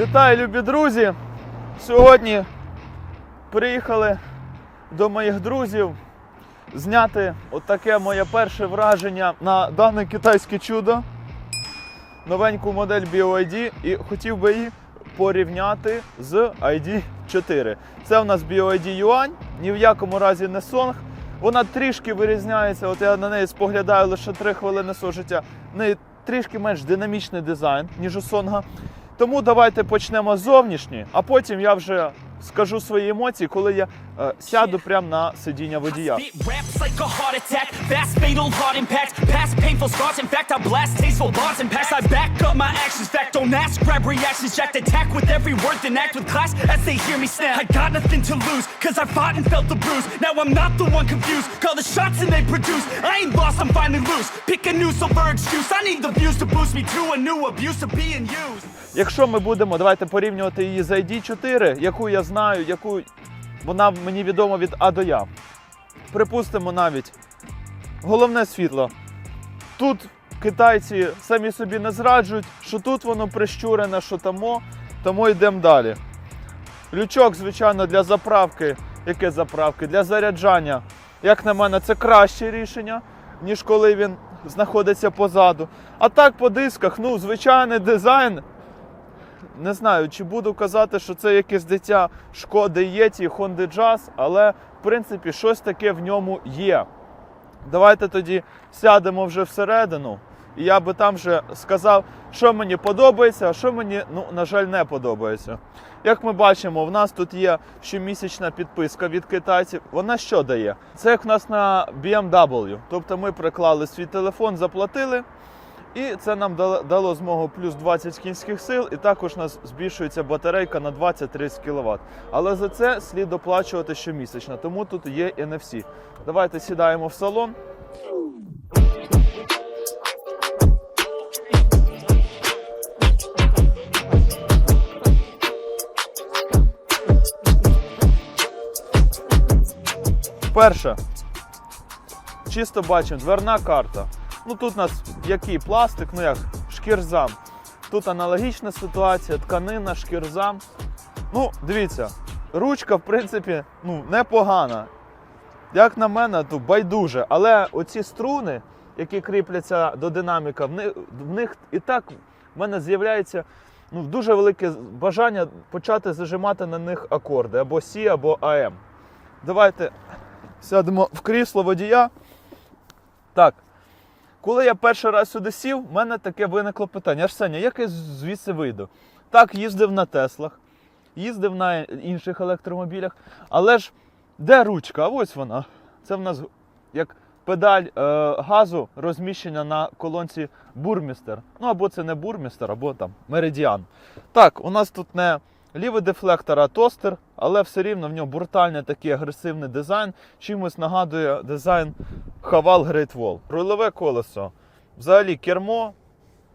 Вітаю, любі друзі! Сьогодні приїхали до моїх друзів зняти отаке моє перше враження на дане китайське чудо. Новеньку модель BYD і хотів би її порівняти з ID 4. Це у нас BYD Yuan, ні в якому разі не Song. Вона трішки вирізняється. От я на неї споглядаю лише 3 хвилини свого. В неї трішки менш динамічний дизайн, ніж у Сонга. Тому давайте почнемо зовнішні, а потім я вже скажу свої емоції, коли я е, сяду прямо на сидіння водія. Якщо ми будемо, давайте порівнювати її з ID4, яку я знаю, яку вона мені відома від А до Я. Припустимо навіть головне світло. Тут китайці самі собі не зраджують, що тут воно прищурене, що тамо, тому йдемо далі. Лючок, звичайно, для заправки. Яке заправки? Для заряджання. Як на мене, це краще рішення, ніж коли він знаходиться позаду. А так по дисках, ну, звичайний дизайн. Не знаю, чи буду казати, що це якесь дитя шкоди Єті, Honda Jazz, але в принципі щось таке в ньому є. Давайте тоді сядемо вже всередину, і я би там вже сказав, що мені подобається, а що мені, ну, на жаль, не подобається. Як ми бачимо, в нас тут є щомісячна підписка від китайців. Вона що дає? Це як в нас на BMW. Тобто ми приклали свій телефон, заплатили. І це нам дало, змогу плюс 20 кінських сил, і також у нас збільшується батарейка на 20-30 кВт. Але за це слід оплачувати щомісячно, тому тут є NFC. Давайте сідаємо в салон. Перше, чисто бачимо, дверна карта. Ну тут у нас який пластик, ну як шкірзам. Тут аналогічна ситуація, тканина, шкірзам. Ну, дивіться, ручка, в принципі, ну, непогана. Як на мене, то байдуже. Але оці струни, які кріпляться до динаміка, в них, в них і так в мене з'являється ну, дуже велике бажання почати зажимати на них акорди або Сі, або АМ. Давайте сядемо в крісло водія. Так. Коли я перший раз сюди сів, в мене таке виникло питання. Арсенія, як я звідси вийду? Так, їздив на Теслах, їздив на інших електромобілях, але ж де ручка? А ось вона. Це в нас як педаль е, газу розміщена на колонці бурмістер. Ну або це не бурмістер, або там меридіан. Так, у нас тут не лівий дефлектор, а тостер, але все рівно в нього брутальний такий агресивний дизайн. Чимось нагадує дизайн Хавал Great Wall. Рульове колесо. Взагалі кермо.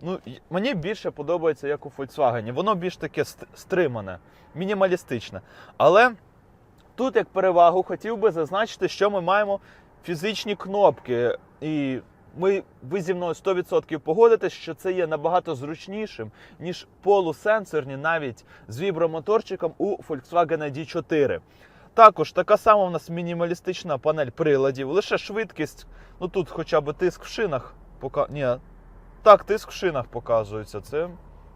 Ну, мені більше подобається, як у Volkswagen. Воно більш таке стримане, мінімалістичне. Але тут, як перевагу, хотів би зазначити, що ми маємо фізичні кнопки. І ми, ви зі мною 100% погодитесь, що це є набагато зручнішим, ніж полусенсорні, навіть з вібромоторчиком у Volkswagen ID4. Також така сама у нас мінімалістична панель приладів, лише швидкість. Ну тут хоча б тиск в шинах пока... Ні, так, тиск в шинах показується. Це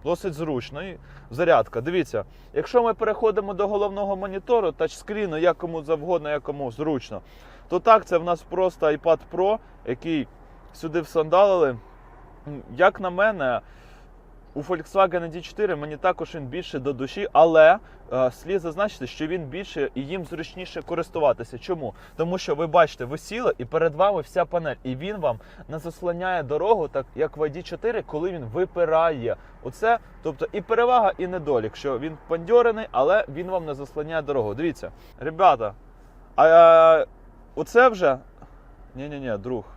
досить зручно. І зарядка. Дивіться, якщо ми переходимо до головного монітору, тачскріну, як кому завгодно, як кому зручно, то так, це в нас просто iPad Pro, який сюди всандалили. Як на мене, у Volkswagen ID4 мені також він більше до душі, але е, слід зазначити, що він більше і їм зручніше користуватися. Чому? Тому що ви бачите, ви сіли і перед вами вся панель, і він вам не заслоняє дорогу, так як в ID4, коли він випирає. Оце, тобто і перевага, і недолік, що він пандьорений, але він вам не заслоняє дорогу. Дивіться, ребята, а е, оце вже. Ні-ні-ні, друг.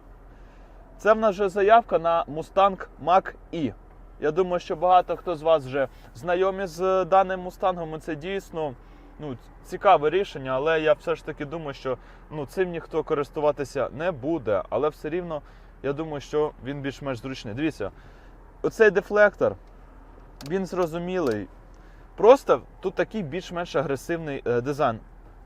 Це в нас вже заявка на Mustang Mach-E. Я думаю, що багато хто з вас вже знайомі з даним мустангом. і Це дійсно ну, цікаве рішення, але я все ж таки думаю, що ну, цим ніхто користуватися не буде. Але все рівно я думаю, що він більш-менш зручний. Дивіться, оцей дефлектор, він зрозумілий. Просто тут такий більш-менш агресивний е, дизайн.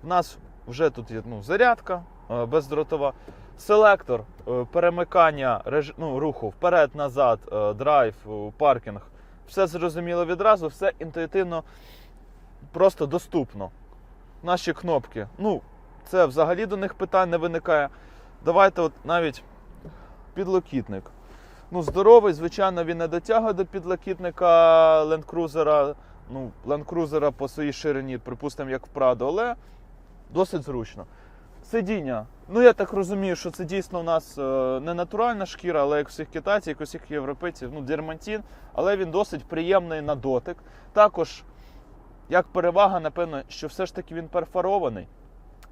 У нас вже тут є ну, зарядка е, бездротова, селектор, е, перемикання ну, руху вперед-назад, е, драйв, е, паркінг. Все зрозуміло відразу, все інтуїтивно, просто доступно. Наші кнопки. Ну, це взагалі до них питань не виникає. Давайте от навіть підлокітник. Ну, здоровий, звичайно, він не дотягує до підлокітника Land Cruiser, ну, Land Cruiser по своїй ширині, припустимо, як в Prado, але досить зручно. Сидіння. Ну, я так розумію, що це дійсно у нас е, не натуральна шкіра, але як у всіх китайців, як у всіх європейців, ну, дермантин, але він досить приємний на дотик. Також, як перевага, напевно, що все ж таки він перфорований.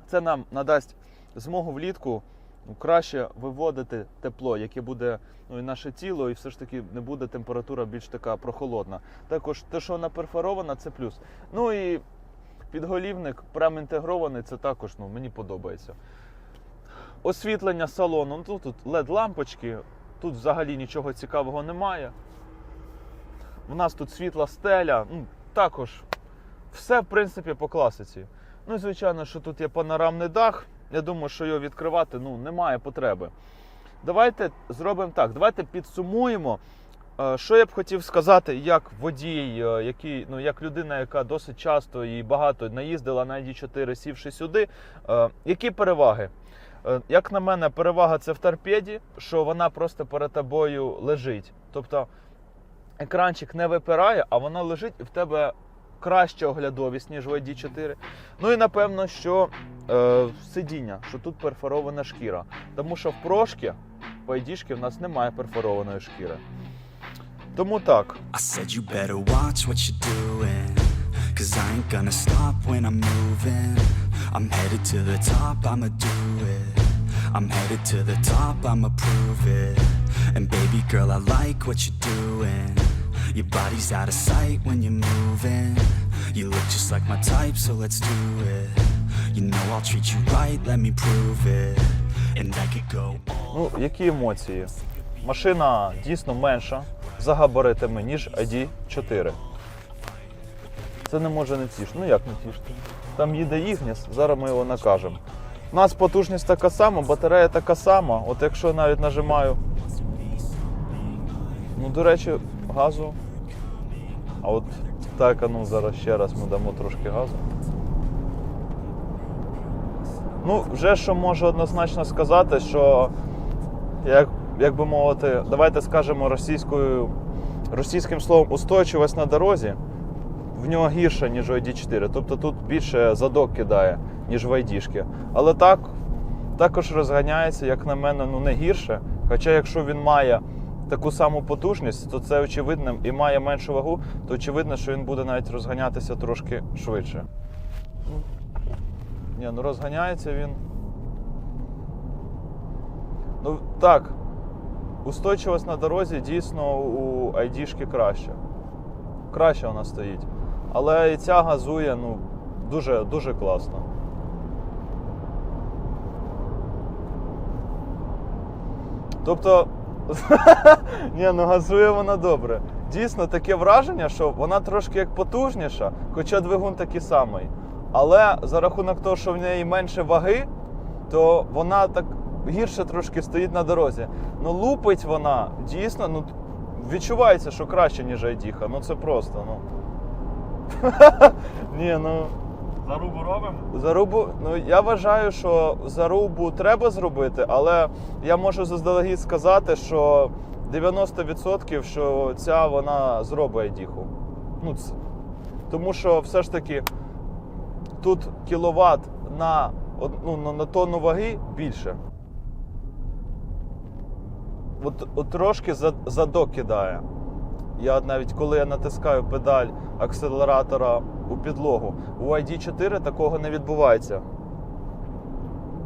Це нам надасть змогу влітку ну, краще виводити тепло, яке буде ну, і наше тіло, і все ж таки не буде температура більш така прохолодна. Також те, що вона перфорована, це плюс. Ну і підголівник прям інтегрований, це також ну, мені подобається. Освітлення салону, ну, тут LED-лампочки, тут взагалі нічого цікавого немає. У нас тут світла стеля, ну, також все, в принципі, по класиці. Ну і звичайно, що тут є панорамний дах. Я думаю, що його відкривати ну, немає потреби. Давайте зробимо так. Давайте підсумуємо. Що я б хотів сказати, як водій, е, який, ну, як людина, яка досить часто і багато наїздила на ID4, сівши сюди, е, які переваги? Е, Як на мене, перевага це в торпеді, що вона просто перед тобою лежить. Тобто екранчик не випирає, а вона лежить і в тебе краща оглядовість, ніж в ID4. Ну і напевно, що е, сидіння, що тут перфорована шкіра. Тому що в прошки по ID в нас немає перфорованої шкіри. Тому так. I said you better watch what you're doing Cause I ain't gonna stop when I'm moving I'm headed to the top, I'ma do it I'm headed to the top, I'ma prove it And baby girl, I like what you're doing Your body's out of sight when you're moving You look just like my type, so let's do it You know I'll treat you right, let me prove it And I could go all Ну, які емоції? Машина дійсно менша за габаритами, ніж ID4. Це не може не тішити. Ну як не тішити? Там їде Ігніс, зараз ми його накажемо. У нас потужність така сама, батарея така сама. От якщо навіть нажимаю. Ну, до речі, газу. А от так, ну зараз ще раз ми дамо трошки газу. Ну, вже що можу однозначно сказати, що як, як би мовити, давайте скажемо російською, російським словом устойчивість на дорозі в нього гірша, ніж у ID4. Тобто тут більше задок кидає, ніж в ID. Але так, також розганяється, як на мене, ну не гірше. Хоча якщо він має таку саму потужність, то це очевидно і має меншу вагу, то очевидно, що він буде навіть розганятися трошки швидше. Ні, ну розганяється він. Ну так, устойчивість на дорозі дійсно у ID-шки краще. Краще вона стоїть. Але і ця газує ну, дуже, дуже класно. Тобто, ні, ну газує вона добре. Дійсно таке враження, що вона трошки як потужніша, хоча двигун такий самий. Але за рахунок того, що в неї менше ваги, то вона так гірше трошки стоїть на дорозі. Ну, лупить вона дійсно, ну відчувається, що краще, ніж Айдіха. Ну це просто, ну. Ні, ну. Зарубу робимо? Зарубу, ну я вважаю, що зарубу треба зробити, але я можу заздалегідь сказати, що 90% що ця вона зробить айдіху. Ну, ц- тому що все ж таки тут кіловат на, ну, на тонну ваги більше. От, от трошки за- задок. Я навіть коли я натискаю педаль акселератора у підлогу, у ID4 такого не відбувається.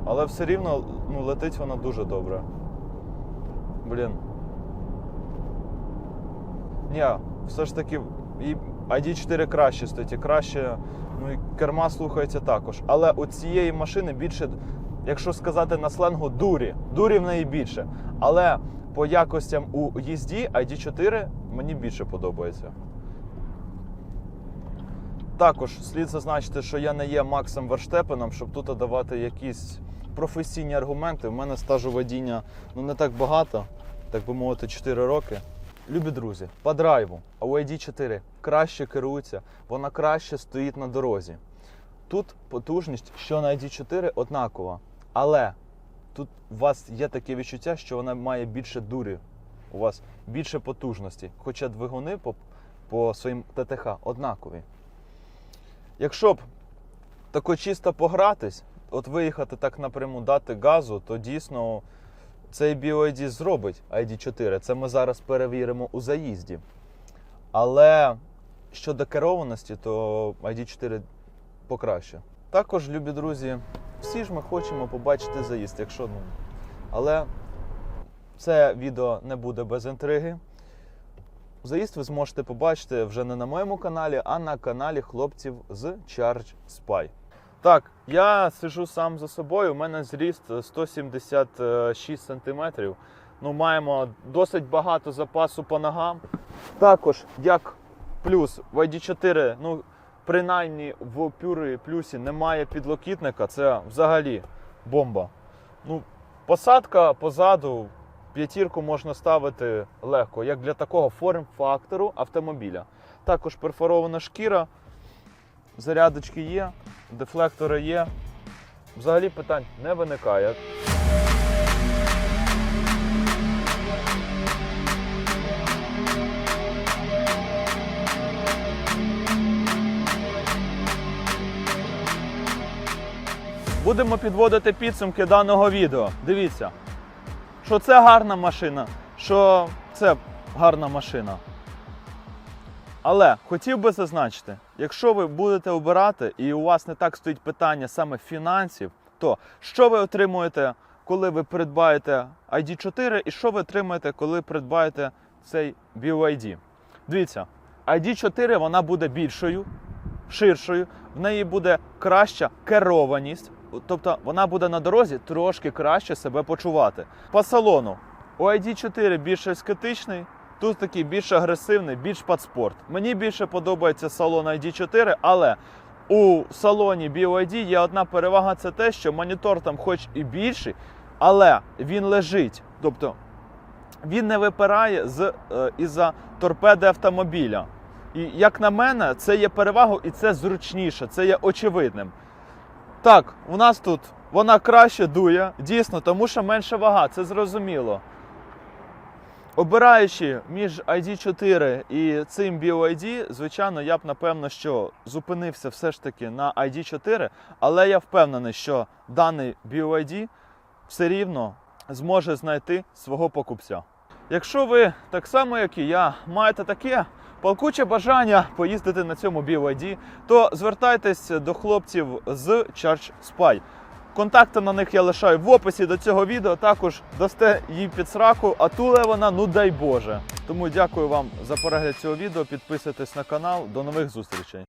Але все рівно ну, летить вона дуже добре. Блін. Ні, все ж таки і ID4 краще стоїть, краще, ну і керма слухається також. Але у цієї машини більше, якщо сказати на сленгу, дурі. Дурі в неї більше. Але по якостям у їзді ID4 мені більше подобається. Також слід зазначити, що я не є Максом Верштепеном, щоб тут давати якісь професійні аргументи. У мене стажу водіння ну, не так багато, так би мовити, 4 роки. Любі друзі, по драйву AUD 4 краще керується, вона краще стоїть на дорозі. Тут потужність, що на ID4 однакова, але тут у вас є таке відчуття, що вона має більше дурі, у вас більше потужності, хоча двигуни по, по своїм ТТХ однакові. Якщо б тако чисто погратись, от виїхати так напряму, дати газу, то дійсно цей BioID зробить ID4. Це ми зараз перевіримо у заїзді. Але щодо керованості, то ID4 покраще. Також, любі друзі, всі ж ми хочемо побачити заїзд, якщо ну. Але це відео не буде без інтриги. Заїзд ви зможете побачити вже не на моєму каналі, а на каналі хлопців з Charge Spy. Так, я сижу сам за собою. У мене зріст 176 см. Ну, маємо досить багато запасу по ногам. Також, як плюс в ID4, ну, принаймні в Пюри плюсі немає підлокітника, це взагалі бомба. Ну, посадка позаду, п'ятірку можна ставити легко, як для такого форм-фактору автомобіля. Також перфорована шкіра, зарядочки є, дефлектори є. Взагалі питань не виникає. Будемо підводити підсумки даного відео. Дивіться, що це гарна машина, що це гарна машина. Але хотів би зазначити, якщо ви будете обирати і у вас не так стоїть питання саме фінансів, то що ви отримуєте, коли ви придбаєте ID4 і що ви отримаєте, коли придбаєте цей BYD? Дивіться, ID4 вона буде більшою, ширшою, в неї буде краща керованість, тобто вона буде на дорозі трошки краще себе почувати. По салону у ID4 більш ескетичний, тут такий більш агресивний, більш подспорт. Мені більше подобається салон ID4, але у салоні BYD є одна перевага: це те, що монітор там хоч і більший, але він лежить. Тобто він не випирає з, е, із-за торпеди автомобіля. І як на мене, це є перевагою і це зручніше, це є очевидним. Так, у нас тут вона краще дує, дійсно, тому що менша вага, це зрозуміло. Обираючи між ID4 і цим BYD, звичайно, я б напевно що зупинився все ж таки на ID4, але я впевнений, що даний BYD все рівно зможе знайти свого покупця. Якщо ви так само, як і я, маєте таке палкуче бажання поїздити на цьому BYD, то звертайтесь до хлопців з Charge Spy. Контакти на них я лишаю в описі до цього відео. Також дасте їй під сраку, а туле вона, ну дай Боже. Тому дякую вам за перегляд цього відео. Підписуйтесь на канал. До нових зустрічей.